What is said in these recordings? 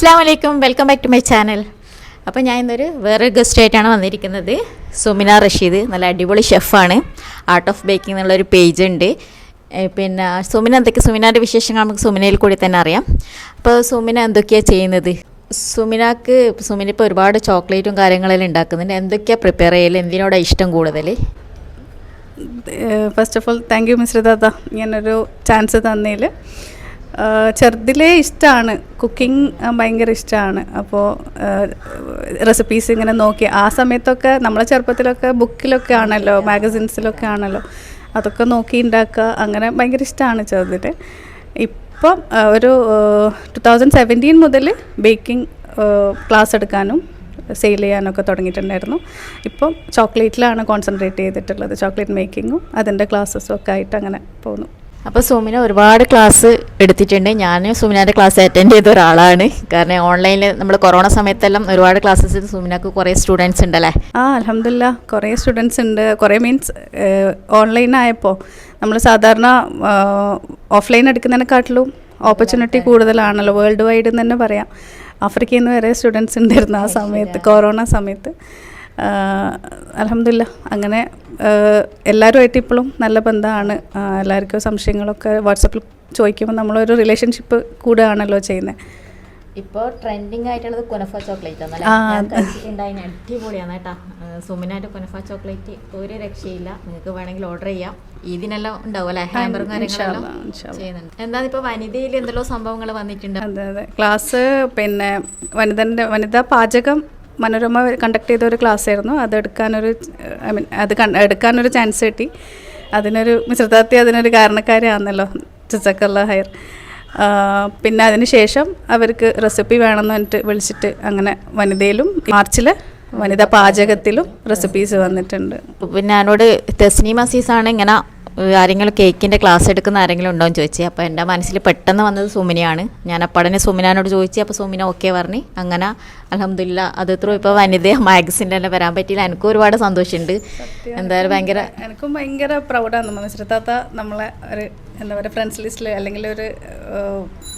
അസ്സാം വലൈക്കും welcome back to my channel അപ്പോൾ ഞാൻ ഇന്നൊരു വേറെ ഗസ്റ്റ് ആയിട്ടാണ് വന്നിരിക്കുന്നത്. സുമിന റഷീദ്. നല്ല അടിപൊളി ഷെഫാണ് ആർട്ട് ഓഫ് ബേക്കിംഗ് എന്നുള്ളൊരു പേജ് ഉണ്ട്. പിന്നെ സുമിന എന്തൊക്കെ? സുമിനാന്റെ വിശേഷങ്ങൾ നമുക്ക് സുമിനയിൽ കൂടി തന്നെ അറിയാം. അപ്പോൾ സുമിന എന്തൊക്കെയാണ് ചെയ്യുന്നത്? സുമിനാക്ക് സുമിന ഇപ്പോൾ ഒരുപാട് ചോക്ലേറ്റും കാര്യങ്ങളെല്ലാം ഉണ്ടാക്കുന്നുണ്ട്. എന്തൊക്കെയാണ് പ്രിപ്പയർ ചെയ്യൽ എന്തിനോടാണ് ഇഷ്ടം കൂടുതൽ first of all thank you miss Dada. ഇങ്ങനൊരു ചാൻസ് തന്നതിൽ ചെറുതിലേ ഇഷ്ടമാണ് കുക്കിംഗ് ഭയങ്കര ഇഷ്ടമാണ് അപ്പോൾ റെസിപ്പീസ് ഇങ്ങനെ നോക്കി. ആ സമയത്തൊക്കെ നമ്മളെ ചെറുപ്പത്തിലൊക്കെ ബുക്കിലൊക്കെ ആണല്ലോ മാഗസിൻസിലൊക്കെ ആണല്ലോ. അതൊക്കെ നോക്കി ഉണ്ടാക്കുക അങ്ങനെ ഭയങ്കര ഇഷ്ടമാണ് ചെറുതിൽ ഇപ്പം ഒരു ടു തൗസൻഡ് സെവന്റീൻ മുതൽ ബേക്കിംഗ് ക്ലാസ് എടുക്കാനും സെയിൽ ചെയ്യാനൊക്കെ തുടങ്ങിയിട്ടുണ്ടായിരുന്നു. ഇപ്പം ചോക്ലേറ്റിലാണ് കോൺസെൻട്രേറ്റ് ചെയ്തിട്ടുള്ളത്. ചോക്ലേറ്റ് മേക്കിങ്ങും അതിന്റെ ക്ലാസ്സസും ഒക്കെ ആയിട്ട് അങ്ങനെ പോകുന്നു അപ്പോൾ സുമിന ഒരുപാട് ക്ലാസ് എടുത്തിട്ടുണ്ട്. ഞാൻ സുമിനാന്റെ ക്ലാസ് അറ്റൻഡ് ചെയ്ത ഒരാളാണ്. കാരണം ഓൺലൈനിൽ നമ്മൾ കൊറോണ സമയത്തെല്ലാം ഒരുപാട് ക്ലാസ്സസ് സുമിനക്ക് കുറേ സ്റ്റുഡൻസ് ഉണ്ടല്ലേ ആ അലഹമില്ല കുറേ സ്റ്റുഡൻസ് ഉണ്ട്. കുറേ മീൻസ് ഓൺലൈനായപ്പോൾ നമ്മൾ സാധാരണ ഓഫ്ലൈൻ എടുക്കുന്നതിനെക്കാട്ടിലും ഓപ്പർച്യൂണിറ്റി കൂടുതലാണല്ലോ. വേൾഡ് വൈഡ് എന്ന് തന്നെ പറയാം. ആഫ്രിക്കയിൽ നിന്ന് വരെ സ്റ്റുഡൻസ് ഉണ്ടായിരുന്നു ആ സമയത്ത് കൊറോണ സമയത്ത്. അലഹമില്ല അങ്ങനെ എല്ലാവരുമായിട്ട് ഇപ്പോഴും നല്ല ബന്ധമാണ്. എല്ലാവർക്കും സംശയങ്ങളൊക്കെ വാട്സപ്പിൽ ചോദിക്കുമ്പോൾ നമ്മളൊരു റിലേഷൻഷിപ്പ് കൂടുകയാണല്ലോ ചെയ്യുന്നത്. ഇപ്പോൾ ട്രെൻഡിങ് ആയിട്ടുള്ളത് കുനഫ ചോക്ലേറ്റ് ആണല്ലേ? കഴിച്ചിട്ടുണ്ടായിന് അടിപൊളിയാണ് കേട്ടോ. സുമിനായിട്ട് കുനഫ ചോക്ലേറ്റ് ഒരു രക്ഷയില്ല. നിങ്ങൾക്ക് വേണമെങ്കിൽ ഓർഡർ ചെയ്യാം. ഇതിനെല്ലാം ഉണ്ടാവും അല്ലേ? ഹാമ്പറും കാര്യങ്ങളെല്ലാം. ചെയ്യുന്നുണ്ട്. എന്താണ് ഇപ്പോൾ വനിതയിൽ എന്തെല്ലോ സംഭവങ്ങൾ വന്നിട്ടുണ്ട്? അതെ അതെ. ക്ലാസ് പിന്നെ വനിതന്റെ വനിതാ പാചകം മനോരമ കണ്ടക്ട് ചെയ്ത ഒരു ക്ലാസ് ആയിരുന്നു. അത് എടുക്കാനൊരു ഐ മീൻ അത് എടുക്കാനൊരു ചാൻസ് കിട്ടി. അതിനൊരു മിശ്രതാത്തി അതിനൊരു കാരണക്കാരാണല്ലോ ചിച്ചക്കല്ല ഹയർ. പിന്നെ അതിന് ശേഷം അവർക്ക് റെസിപ്പി വേണമെന്ന് പറഞ്ഞിട്ട് വിളിച്ചിട്ട് അങ്ങനെ വനിതയിലും മാർച്ചിൽ വനിതാ പാചകത്തിലും റെസിപ്പീസ് വന്നിട്ടുണ്ട്. പിന്നെ എന്നോട് തെസ്നീമ സീസാണ് ഇങ്ങനെ ആരെങ്കിലും കേക്കിന്റെ ക്ലാസ് എടുക്കുന്ന ആരെങ്കിലും ഉണ്ടോ എന്ന് ചോദിച്ചേ. അപ്പോൾ എന്റെ മനസ്സിൽ പെട്ടെന്ന് വന്നത് സുമിനയാണ്. ഞാൻ അപ്പടനെ സുമിനാനോട് ചോദിച്ചു അപ്പോൾ സുമിന ഓക്കെ പറഞ്ഞു. അങ്ങനെ അലഹമില്ല അത് ത്രൂ ഇപ്പോൾ വനിത മാഗസിന്റെ തന്നെ വരാൻ പറ്റിയില്ല. എനിക്കും ഒരുപാട് സന്തോഷമുണ്ട്. എന്തായാലും ഭയങ്കര എനിക്കും ഭയങ്കര പ്രൗഡാണ്. മനസ്സിലാത്ത നമ്മളെ ഒരു എന്താ പറയുക ഫ്രണ്ട്സ് ലിസ്റ്റിൽ അല്ലെങ്കിൽ ഒരു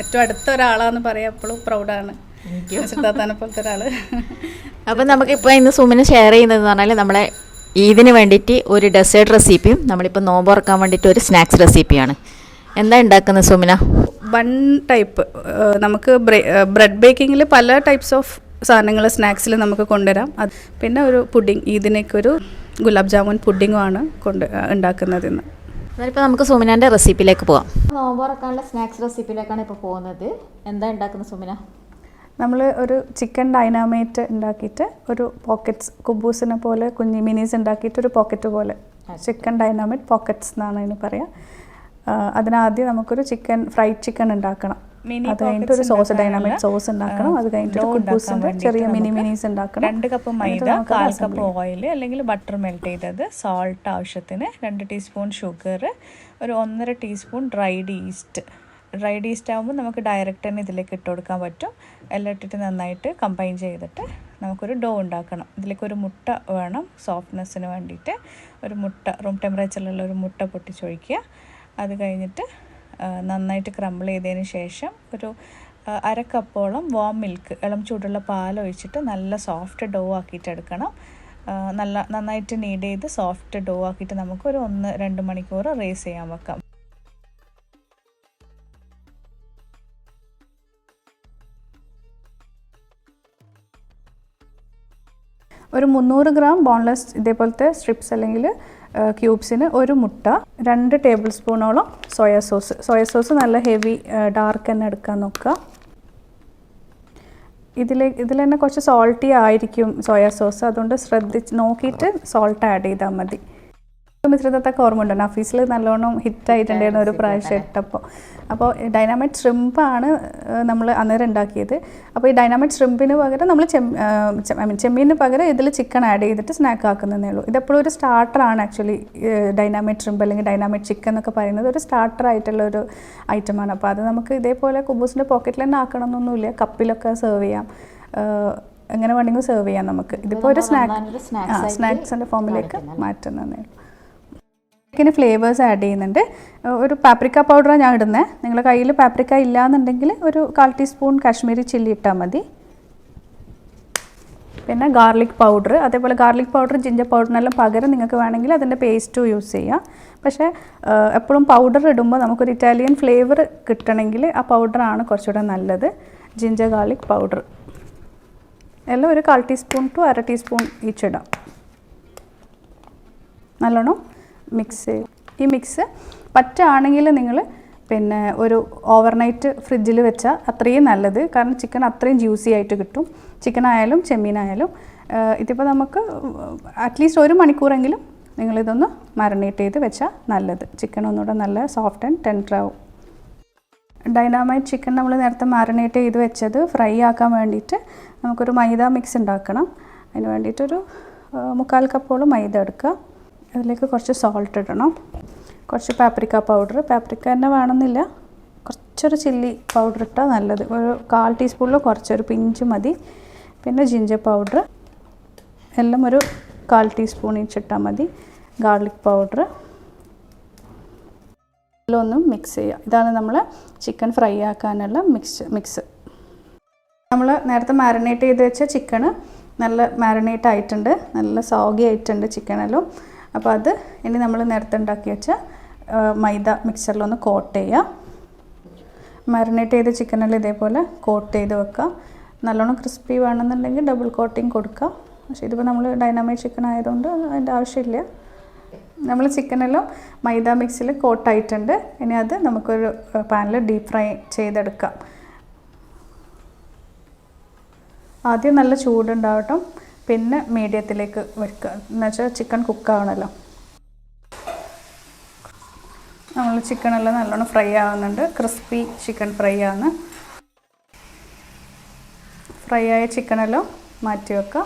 ഏറ്റവും അടുത്ത ഒരാളാന്ന് പറയാം എപ്പോഴും പ്രൗഡാണ്. പോലത്തെ ഒരാൾ അപ്പം നമുക്കിപ്പോൾ ഇന്ന് സുമിനെ ഷെയർ ചെയ്യുന്നതെന്ന് പറഞ്ഞാൽ നമ്മളെ ഈദിന് വേണ്ടിയിട്ട് ഒരു ഡെസേർട്ട് റെസിപ്പിയും നമ്മളിപ്പോൾ നോമ്പ് ഉറക്കാൻ വേണ്ടിയിട്ട് ഒരു സ്നാക്സ് റെസിപ്പിയാണ് എന്താ ഉണ്ടാക്കുന്നത് സുമിന? വൺ ടൈപ്പ് നമുക്ക് ബ്രെഡ് ബേക്കിങ്ങിൽ പല ടൈപ്സ് ഓഫ് സാധനങ്ങൾ സ്നാക്സിൽ നമുക്ക് കൊണ്ടുവരാം. അത് പിന്നെ ഒരു പുഡിങ് ഇതിനൊക്കെ ഒരു ഗുലാബ് ജാമുൻ പുഡിങ്ങുമാണ് കൊണ്ട് ഉണ്ടാക്കുന്നത് ഇന്ന്. എന്നാലിപ്പോൾ നമുക്ക് സുമിനാന്റെ റെസിപ്പിയിലേക്ക് പോകാം നോമ്പ് ഉറക്കാനുള്ള സ്നാക്സ് റെസിപ്പിയിലേക്കാണ് ഇപ്പോൾ പോകുന്നത്. എന്താ ഉണ്ടാക്കുന്നത് സുമിന? നമ്മൾ ഒരു ചിക്കൻ ഡൈനാമേറ്റ് ഉണ്ടാക്കിയിട്ട് ഒരു പോക്കറ്റ്സ് കുബൂസിനെ പോലെ കുഞ്ഞി മിനീസ് ഉണ്ടാക്കിയിട്ട് ഒരു പോക്കറ്റ് പോലെ. ചിക്കൻ ഡൈനാമേറ്റ് പോക്കറ്റ്സ് എന്നാണ് അതിന് പറയാം. ആ, അതിനാദ്യം നമുക്കൊരു ചിക്കൻ ഫ്രൈഡ് ചിക്കൻ ഉണ്ടാക്കണം അത് കഴിഞ്ഞിട്ട് ഒരു സോസ് ഡൈനാമേറ്റ് സോസ് ഉണ്ടാക്കണം അത് കഴിഞ്ഞിട്ട് കുബൂസിന്റെ ചെറിയ മിനി മിനീസ് ഉണ്ടാക്കണം രണ്ട് കപ്പ് മൈദ കാൽ കപ്പ് ഓയിൽ അല്ലെങ്കിൽ ബട്ടർ മെൽറ്റ് ചെയ്തത് സോൾട്ട് ആവശ്യത്തിന്. രണ്ട് ടീസ്പൂൺ ഷുഗർ ഒരു ഒന്നര teaspoon dried yeast dried yeast ആകുമ്പോൾ നമുക്ക് ഡയറക്റ്റ് തന്നെ ഇതിലേക്ക് ഇട്ട് കൊടുക്കാൻ പറ്റും. എല്ലാം ഇട്ടിട്ട് നന്നായിട്ട് കമ്പൈൻ ചെയ്തിട്ട് നമുക്കൊരു ഡോ ഉണ്ടാക്കണം. ഇതിലേക്ക് ഒരു മുട്ട വേണം സോഫ്റ്റ്നെസ്സിന് വേണ്ടിയിട്ട്. ഒരു മുട്ട റൂം ടെമ്പറേച്ചറിലുള്ള ഒരു മുട്ട പൊട്ടിച്ചൊഴിക്കുക. അത് കഴിഞ്ഞിട്ട് നന്നായിട്ട് ക്രമ്പിൾ ചെയ്തതിന് ശേഷം ഒരു അര കപ്പോളം വാം മിൽക്ക് ഇളം ചൂടുള്ള പാൽ ഒഴിച്ചിട്ട് നല്ല സോഫ്റ്റ് ഡോ ആക്കിയിട്ട് എടുക്കണം. നല്ല നന്നായിട്ട് നീഡ് ചെയ്ത് സോഫ്റ്റ് ഡോ ആക്കിയിട്ട് നമുക്ക് ഒരു ഒന്ന് രണ്ട് മണിക്കൂർ റേസ് ചെയ്യാൻ വെക്കാം. ഒരു മുന്നൂറ് ഗ്രാം ബോൺലെസ് ഇതേപോലത്തെ സ്ട്രിപ്സ് അല്ലെങ്കിൽ ക്യൂബ്സിന് ഒരു മുട്ട രണ്ട് ടേബിൾ സ്പൂണോളം സോയ സോസ് സോയ സോസ് നല്ല ഹെവി ഡാർക്ക് തന്നെ എടുക്കാൻ നോക്കുക. ഇതിൽ ഇതിൽ തന്നെ കുറച്ച് സോൾട്ടി ആയിരിക്കും സോയ സോസ് അതുകൊണ്ട് ശ്രദ്ധിച്ച് നോക്കിയിട്ട് സോൾട്ട് ആഡ് ചെയ്താൽ മതി. മിശ്രിതത്തൊക്കെ ഓർമ്മ ഉണ്ടോ നഫീസിൽ നല്ലോണം ഹിറ്റ് ആയിട്ടുണ്ടായിരുന്നു ഒരു പ്രാവശ്യം ഇട്ടപ്പോൾ. അപ്പോൾ ഡൈനാമൈറ്റ് ഷ്രിമ്പാണ് നമ്മൾ അന്നേരം ഉണ്ടാക്കിയത് അപ്പോൾ ഈ ഡൈനാമിക് ഷ്രിമ്പിന് പകരം നമ്മൾ ചെമ്മ ഐ മീൻ ചെമ്മീനിന് പകരം ഇതിൽ ചിക്കൻ ആഡ് ചെയ്തിട്ട് സ്നാക്ക് ആക്കുന്നതേ ഉള്ളൂ. ഇതെപ്പോഴും ഒരു സ്റ്റാർട്ടറാണ് ആക്ച്വലി ഡൈനാമിക് ഷ്രിമ്പ് അല്ലെങ്കിൽ ഡൈനാമിക് ചിക്കൻ എന്നൊക്കെ പറയുന്നത് ഒരു സ്റ്റാർട്ടർ ആയിട്ടുള്ള ഒരു ഐറ്റമാണ് അപ്പോൾ അത് നമുക്ക് ഇതേപോലെ കുബൂസിന്റെ പോക്കറ്റിൽ തന്നെ ആക്കണമെന്നൊന്നുമില്ല. കപ്പിലൊക്കെ സെർവ് ചെയ്യാം. എങ്ങനെ വേണമെങ്കിലും സെർവ് ചെയ്യാം നമുക്ക്. ഇതിപ്പോൾ ഒരു സ്നാക്ക് സ്നാക്സിന്റെ ഫോമിലേക്ക് മാറ്റുന്നതേ ഉള്ളൂ. ചിക്കന് ഫ്ലേവേഴ്സ് ആഡ് ചെയ്യുന്നുണ്ട്. ഒരു പാപ്രിക്ക പൗഡറാണ് ഞാൻ ഇടുന്നത് നിങ്ങളുടെ കയ്യിൽ പാപ്രിക്ക ഇല്ലാന്നുണ്ടെങ്കിൽ ഒരു കാൽ ടീസ്പൂൺ കാശ്മീരി ചില്ലി ഇട്ടാൽ മതി. പിന്നെ ഗാർലിക് പൗഡർ അതേപോലെ ഗാർലിക് പൗഡർ ജിഞ്ചർ പൗഡറിനെല്ലാം പകരം നിങ്ങൾക്ക് വേണമെങ്കിൽ അതിന്റെ പേസ്റ്റും യൂസ് ചെയ്യാം. പക്ഷേ എപ്പോഴും പൗഡർ ഇടുമ്പോൾ നമുക്കൊരു ഇറ്റാലിയൻ ഫ്ലേവർ കിട്ടണമെങ്കിൽ ആ പൗഡറാണ് കുറച്ചുകൂടെ നല്ലത്. ജിഞ്ചർ ഗാർലിക് പൗഡർ എല്ലാം ഒരു കാൽ ടീസ്പൂൺ ടു അര ടീസ്പൂൺ ഈച്ച് ഇടാം. നല്ലോണം മിക്സ് ചെയ്യും. ഈ മിക്സ് പറ്റുകയാണെങ്കിൽ നിങ്ങൾ പിന്നെ ഒരു ഓവർനൈറ്റ് ഫ്രിഡ്ജിൽ വെച്ചാൽ അത്രയും നല്ലത്. കാരണം ചിക്കൻ അത്രയും ജ്യൂസി ആയിട്ട് കിട്ടും. ചിക്കൻ ആയാലും ചെമ്മീനായാലും ഇതിപ്പോൾ നമുക്ക് അറ്റ്ലീസ്റ്റ് ഒരു മണിക്കൂറെങ്കിലും നിങ്ങളിതൊന്ന് മാരിനേറ്റ് ചെയ്ത് വെച്ചാൽ നല്ലത്. ചിക്കൻ ഒന്നുകൂടെ നല്ല സോഫ്റ്റ് ആൻഡ് ടെൻഡർ ആവും. ഡൈനാമൈറ്റ് ചിക്കൻ നമ്മൾ നേരത്തെ മാരിനേറ്റ് ചെയ്ത് വെച്ചത് ഫ്രൈ ആക്കാൻ വേണ്ടിയിട്ട് നമുക്കൊരു മൈദ മിക്സ് ഉണ്ടാക്കണം അതിന് വേണ്ടിയിട്ടൊരു മുക്കാൽ കപ്പോളം മൈദ എടുക്കുക. അതിലേക്ക് കുറച്ച് സോൾട്ട് ഇടണം. കുറച്ച് പാപ്രിക്ക പൗഡർ പാപ്രിക്ക തന്നെ വേണമെന്നില്ല. കുറച്ചൊരു ചില്ലി പൗഡർ ഇട്ടാൽ നല്ലത്. ഒരു കാൽ ടീസ്പൂണിൽ കുറച്ചൊരു പിഞ്ച് മതി. പിന്നെ ജിഞ്ചർ പൗഡർ എല്ലാം ഒരു കാൽ ടീസ്പൂൺ ഇട്ടാൽ മതി. ഗാർലിക് പൗഡർ എല്ലാം മിക്സ് ചെയ്യുക ഇതാണ് നമ്മൾ ചിക്കൻ ഫ്രൈ ആക്കാനുള്ള മിക്സ് മിക്സ് നമ്മൾ നേരത്തെ മാരിനേറ്റ് ചെയ്ത് വെച്ച ചിക്കന് നല്ല മാരിനേറ്റ് ആയിട്ടുണ്ട്. നല്ല സോഗി ആയിട്ടുണ്ട് ചിക്കനെല്ലാം അപ്പോൾ അത് ഇനി നമ്മൾ നേരത്തെ ഉണ്ടാക്കി വെച്ച മൈദ മിക്സറിലൊന്ന് കോട്ട് ചെയ്യുക മാരിനേറ്റ് ചെയ്ത ചിക്കനെല്ലാം ഇതേപോലെ കോട്ട് ചെയ്ത് വെക്കുക. നല്ലോണം ക്രിസ്പി വേണമെന്നുണ്ടെങ്കിൽ ഡബിൾ കോട്ടിങ് കൊടുക്കുക പക്ഷേ ഇതിപ്പോൾ നമ്മൾ ഡൈനാമൈറ്റ് ചിക്കൻ ആയതുകൊണ്ട് അതിന്റെ ആവശ്യമില്ല. നമ്മൾ ചിക്കനെല്ലാം മൈദ മിക്സിൽ കോട്ടായിട്ടുണ്ട് ഇനി അത് നമുക്കൊരു പാനിൽ ഡീപ്പ് ഫ്രൈ ചെയ്തെടുക്കാം. ആദ്യം നല്ല ചൂടുണ്ടാവട്ടെ. പിന്നെ മീഡിയത്തിലേക്ക് വെക്കുക. എന്നുവെച്ചാൽ ചിക്കൻ കുക്കാവണമല്ലോ നമ്മൾ ചിക്കനെല്ലാം നല്ലോണം ഫ്രൈ ആവുന്നുണ്ട്. ക്രിസ്പി ചിക്കൻ ഫ്രൈ ആണ്. ഫ്രൈ ആയ ചിക്കനെല്ലാം മാറ്റി വെക്കുക.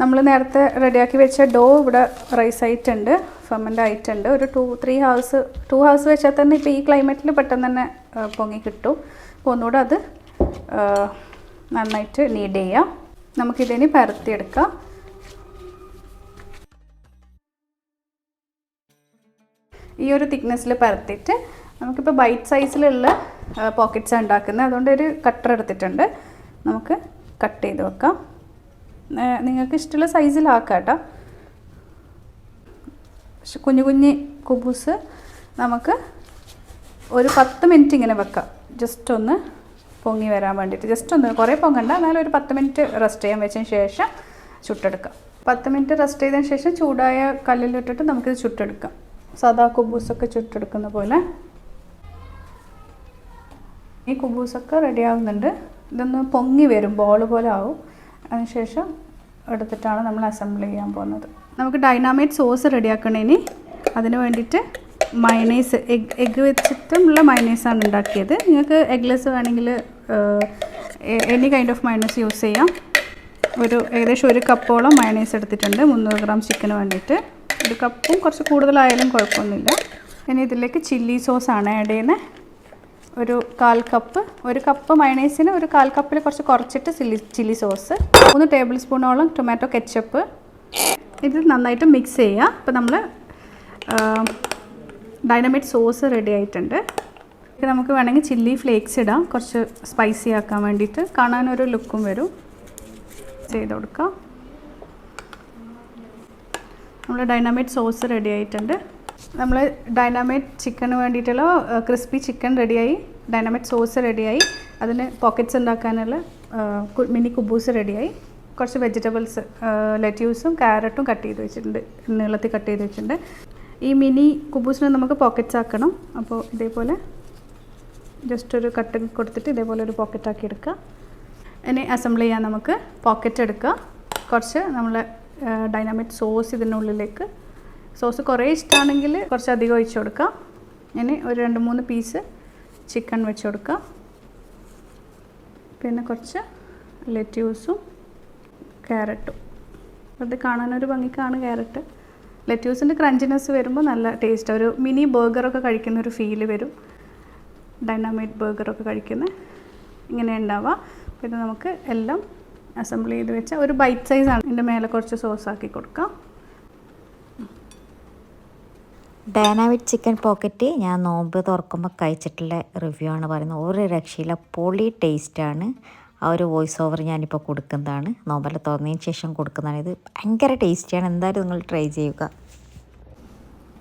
നമ്മൾ നേരത്തെ റെഡിയാക്കി വെച്ച ഡോ ഇവിടെ റൈസ് ആയിട്ടുണ്ട് ഫെർമെന്റ് ആയിട്ടുണ്ട്. ഒരു two three hours two hours വെച്ചാൽ തന്നെ ഇപ്പോൾ ഈ ക്ലൈമറ്റിൽ പെട്ടെന്ന് തന്നെ പൊങ്ങി കിട്ടും. അപ്പോൾ ഒന്നുകൂടെ അത് നന്നായിട്ട് നീഡ് ചെയ്യാം. നമുക്കിതിനി പരത്തിയെടുക്കാം. ഈ ഒരു തിക്നെസ്സിൽ പരത്തിയിട്ട് നമുക്കിപ്പോൾ ബൈറ്റ് സൈസിലുള്ള പോക്കറ്റ്സ് ഉണ്ടാക്കുന്നത്. അതുകൊണ്ട് ഒരു കട്ടർ എടുത്തിട്ടുണ്ട്. നമുക്ക് കട്ട് ചെയ്ത് വെക്കാം. നിങ്ങൾക്ക് ഇഷ്ടമുള്ള സൈസിലാക്കാം കേട്ടോ. പക്ഷെ കുഞ്ഞു കുഞ്ഞ് കുബൂസ് നമുക്ക് ഒരു പത്ത് മിനിറ്റ് ഇങ്ങനെ വെക്കാം. ജസ്റ്റ് ഒന്ന് പൊങ്ങി വരാൻ വേണ്ടിയിട്ട്. ജസ്റ്റ് ഒന്ന് കുറേ പൊങ്ങണ്ട. എന്നാലും ഒരു പത്ത് മിനിറ്റ് റെസ്റ്റ് ചെയ്യാൻ വെച്ചതിന് ശേഷം ചുട്ടെടുക്കാം. പത്ത് മിനിറ്റ് റെസ്റ്റ് ചെയ്തതിന് ശേഷം ചൂടായ കല്ലിലിട്ടിട്ട് നമുക്കിത് ചുട്ടെടുക്കാം. സാധാ കുബൂസൊക്കെ ചുട്ടെടുക്കുന്ന പോലെ. ഈ കുബൂസൊക്കെ റെഡി ആവുന്നുണ്ട്. ഇതൊന്ന് പൊങ്ങി വരും. ബോൾ പോലെ ആവും. അതിനുശേഷം എടുത്തിട്ടാണ് നമ്മൾ അസംബിൾ ചെയ്യാൻ പോകുന്നത്. നമുക്ക് ഡൈനാമൈറ്റ് സോസ് റെഡിയാക്കണേനി അതിന് വേണ്ടിയിട്ട് മയണൈസ് എഗ് എഗ്ഗ് വെച്ചിട്ടുള്ള മയണൈസാണ് ഉണ്ടാക്കിയത്. നിങ്ങൾക്ക് എഗ്ലെസ് വേണമെങ്കിൽ any kind of mayonnaise use ചെയ്യാം. ഒരു ഏകദേശം ഒരു കപ്പോളം മയണൈസ് എടുത്തിട്ടുണ്ട്. മുന്നൂറ് ഗ്രാം ചിക്കന് വേണ്ടിയിട്ട്. ഒരു കപ്പും കുറച്ച് കൂടുതലായാലും കുഴപ്പമൊന്നുമില്ല. ഇനി ഇതിലേക്ക് ചില്ലി സോസാണ് ആഡ് ചെയ്യുന്നത് ഒരു കാൽ കപ്പ് ഒരു കപ്പ് മയണൈസിന് ഒരു കാൽ കപ്പിൽ കുറച്ച് കുറച്ചിട്ട് ചില്ലി ചില്ലി സോസ്. മൂന്ന് ടേബിൾ സ്പൂണോളം ടൊമാറ്റോ കെച്ചപ്പ്. ഇത് നന്നായിട്ട് മിക്സ് ചെയ്യുക അപ്പോൾ നമ്മൾ ഡൈനമൈറ്റ് സോസ് റെഡി ആയിട്ടുണ്ട്. നമുക്ക് വേണമെങ്കിൽ ചില്ലി ഫ്ലേക്സ് ഇടാം. കുറച്ച് സ്പൈസി ആക്കാൻ വേണ്ടിയിട്ട്. കാണാനൊരു ലുക്കും വരും. ചെയ്ത് കൊടുക്കാം. നമ്മൾ ഡൈനാമൈറ്റ് സോസ് റെഡി ആയിട്ടുണ്ട്. നമ്മൾ ഡൈനാമൈറ്റ് ചിക്കന് വേണ്ടിയിട്ടുള്ള ക്രിസ്പി ചിക്കൻ റെഡിയായി ഡൈനാമൈറ്റ് സോസ് റെഡിയായി അതിന് പോക്കറ്റ്സ് ഉണ്ടാക്കാനുള്ള മിനി കുബൂസ് റെഡിയായി കുറച്ച് വെജിറ്റബിൾസ് ലെറ്റ്യൂസും ക്യാരറ്റും കട്ട് ചെയ്ത് വെച്ചിട്ടുണ്ട്. നീളത്തിൽ കട്ട് ചെയ്ത് വെച്ചിട്ടുണ്ട്. ഈ മിനി കുബൂസിനെ നമുക്ക് പോക്കറ്റ്സ് ആക്കണം. അപ്പോൾ ഇതേപോലെ ജസ്റ്റ് ഒരു കട്ട് കൊടുത്തിട്ട് ഇതേപോലെ ഒരു പോക്കറ്റ് ആക്കി എടുക്കുക. ഇനി അസംബിൾ ചെയ്യാൻ നമുക്ക് പോക്കറ്റ് എടുക്കുക. കുറച്ച് നമ്മൾ ഡൈനാമിക് സോസ് ഇതിനുള്ളിലേക്ക് സോസ് കുറേ ഇഷ്ടമാണെങ്കിൽ കുറച്ച് അധികം ഒഴിച്ചു കൊടുക്കുക. ഇനി ഒരു രണ്ട് മൂന്ന് പീസ് ചിക്കൻ വെച്ച് കൊടുക്കുക. പിന്നെ കുറച്ച് ലെറ്റ്യൂസും ക്യാരറ്റും അത് കാണാനൊരു ഭംഗിക്കാണ് ക്യാരറ്റ് ലെറ്റ്യൂസിന്റെ ക്രഞ്ചിനെസ് വരുമ്പോൾ നല്ല ടേസ്റ്റ്. ഒരു മിനി ബർഗറൊക്കെ കഴിക്കുന്ന ഒരു ഫീൽ വരും. ഡൈനാമൈറ്റ് ബർഗറൊക്കെ കഴിക്കുന്ന ഇങ്ങനെ ഉണ്ടാവുക പിന്നെ നമുക്ക് എല്ലാം അസംബിൾ ചെയ്ത് വെച്ച ഒരു ബൈറ്റ് സൈസാണ്. ഇതിന്റെ മേലെ കുറച്ച് സോസ് ആക്കി കൊടുക്കാം. ഡൈനാമിക് ചിക്കൻ പോക്കറ്റ് ഞാൻ നോമ്പ് തുറക്കുമ്പോൾ കഴിച്ചിട്ടുള്ള റിവ്യൂ ആണ് പറയുന്നത്. ഒരു രക്ഷയില്ല പൊളി ടേസ്റ്റാണ്. ആ ഒരു വോയിസ് ഓവർ ഞാനിപ്പോൾ കൊടുക്കുന്നതാണ്. നോമ്പെല്ലാം തുറന്നതിന് ശേഷം കൊടുക്കുന്നതാണ്. ഇത് ഭയങ്കര ടേസ്റ്റിയാണ് എന്തായാലും നിങ്ങൾ ട്രൈ ചെയ്യുക.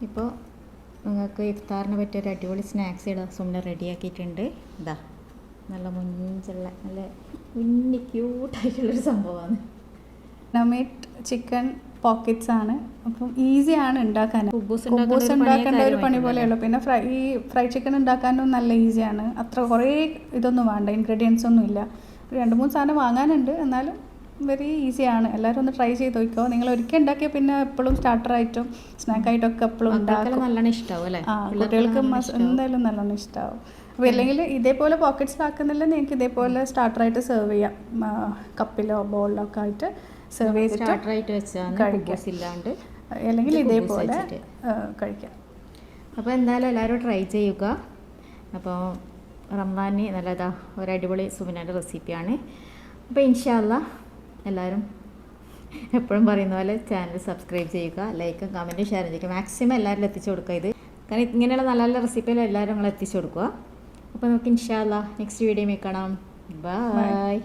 ഇപ്പോൾ നിങ്ങൾക്ക് ഇഫ്താറിന് പറ്റിയ ഒരു അടിപൊളി സ്നാക്സ് ഇവിടെ സുമ്മിനെ റെഡിയാക്കിയിട്ടുണ്ട് ഇതാ നല്ല മുഞ്ചുള്ള നല്ല ഉണ്ണി ക്യൂട്ടായിട്ടുള്ളൊരു സംഭവമാണ്. നമേറ്റ് ചിക്കൻ പോക്കറ്റ്സ് ആണ്. അപ്പം ഈസിയാണ് ഉണ്ടാക്കാൻ. കുബൂസ് ഉണ്ടാക്കേണ്ട ഒരു പണി. പോലെയുള്ളൂ. പിന്നെ ഫ്രൈ ഈ ഫ്രൈ ചിക്കൻ ഉണ്ടാക്കാനും നല്ല ഈസിയാണ് അത്ര കുറേ ഇതൊന്നും വേണ്ട. ഇൻഗ്രീഡിയൻസ് ഒന്നും ഇല്ല. രണ്ട് മൂന്ന് സാധനം വാങ്ങാനുണ്ട്. എന്നാലും വെരി ഈസിയാണ് എല്ലാവരും ഒന്ന് ട്രൈ ചെയ്ത് നോക്കിക്കോ. നിങ്ങൾ ഒരിക്കൽ ഉണ്ടാക്കിയാൽ പിന്നെ എപ്പോഴും സ്റ്റാർട്ടറായിട്ടും സ്നാക്കായിട്ടും ഒക്കെ എപ്പോഴും ഉണ്ടാക്കും. നല്ലോണം ഇഷ്ടമാവും അല്ലേ? കുട്ടികൾക്ക്. എന്തായാലും നല്ലോണം ഇഷ്ടമാവും അപ്പോൾ അല്ലെങ്കിൽ ഇതേപോലെ പോക്കറ്റ്സ് ആക്കുന്നില്ല നിങ്ങൾക്ക് ഇതേപോലെ സ്റ്റാർട്ടറായിട്ട് സെർവ് ചെയ്യാം. കപ്പിലോ ബോളിലോ ഒക്കെ ആയിട്ട് സെർവ് ചെയ്തിട്ട് സ്റ്റാർട്ടർ ആയിട്ട് വെച്ചാണ് കഴിക്കാം. കുബൂസ് അല്ലെങ്കിൽ ഇതേപോലെ കഴിക്കാം. അപ്പോൾ എന്തായാലും എല്ലാവരും ട്രൈ ചെയ്യുക. അപ്പോൾ റംസാനി നല്ലതാ ഒരു അടിപൊളി സുമിനാന്റെ റെസിപ്പിയാണ് അപ്പോൾ ഇൻഷാല്ല എല്ലാവരും എപ്പോഴും പറയുന്ന പോലെ ചാനൽ സബ്സ്ക്രൈബ് ചെയ്യുക ലൈക്കും കമന്റും ഷെയർ ചെയ്യുക മാക്സിമം എല്ലാവരും എത്തിച്ചു കൊടുക്കുക ഇത്. കാരണം ഇങ്ങനെയുള്ള നല്ല നല്ല റെസിപ്പികൾ എല്ലാവരും നിങ്ങൾ എത്തിച്ചു കൊടുക്കുക. അപ്പോൾ നമുക്ക് ഇൻഷാല്ല നെക്സ്റ്റ് വീഡിയോ കാണാം. ബൈ